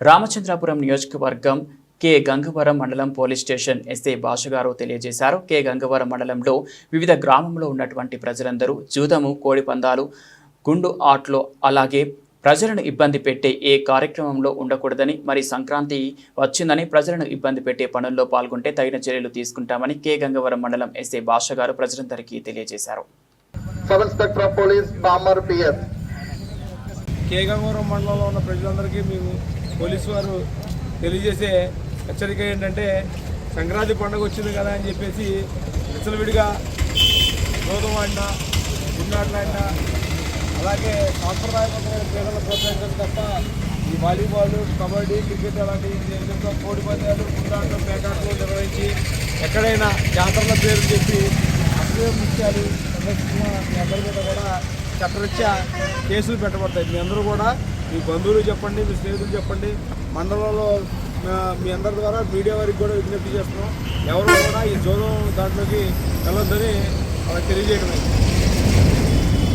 రామచంద్రాపురం నియోజకవర్గం కె. గంగవరం మండలం police station SI భాష గారు తెలియజేశారు. కె. గంగవరం మండలంలో వివిధ గ్రామంలో ఉన్నటువంటి ప్రజలందరూ జూదము కోడిపందాలు గుండు ఆటలు అలాగే ప్రజలను ఇబ్బంది పెట్టే ఏ కార్యక్రమంలో ఉండకూడదని మరి సంక్రాంతి వచ్చిందని ప్రజలను ఇబ్బంది పెట్టే పనుల్లో పాల్గొంటే తగిన చర్యలు తీసుకుంటామని కె. గంగవరం మండలం ఎస్ఐ భాష గారు ప్రజలందరికీ తెలియజేశారు. పిఎస్ కేగంగూరం మండలంలో ఉన్న ప్రజలందరికీ మేము పోలీసు వారు తెలియజేసే హెచ్చరిక ఏంటంటే సంక్రాంతి పండుగ వచ్చింది కదా అని చెప్పేసి విచ్చలవిడిగా గోధుమ ఆడినా గుండాట్లాడినా అలాగే సాంప్రదాయబద్ధమైన క్రీడలు ప్రోత్సహించడం తప్ప ఈ వాలీబాల్ కబడ్డీ క్రికెట్ అలాంటి ఏదైతే కోడి పందాలు గుండాట్లు పేకాట్లు నిర్వహించి ఎక్కడైనా జాతరల పేరు చెప్పి అసలు ముఖ్యాలు సందర్శించిన అందరి మీద కూడా చట్టరీత్యా కేసులు పెట్టబడతాయి. మీ అందరూ కూడా మీ బంధువులు చెప్పండి మీ స్నేహితులు చెప్పండి. మండలంలో మీ అందరి ద్వారా మీడియా వారికి కూడా విజ్ఞప్తి చేస్తున్నాం. ఎవరు కూడా ఈ జోదం దాంట్లోకి వెళ్ళొద్దని అలా తెలియజేయడం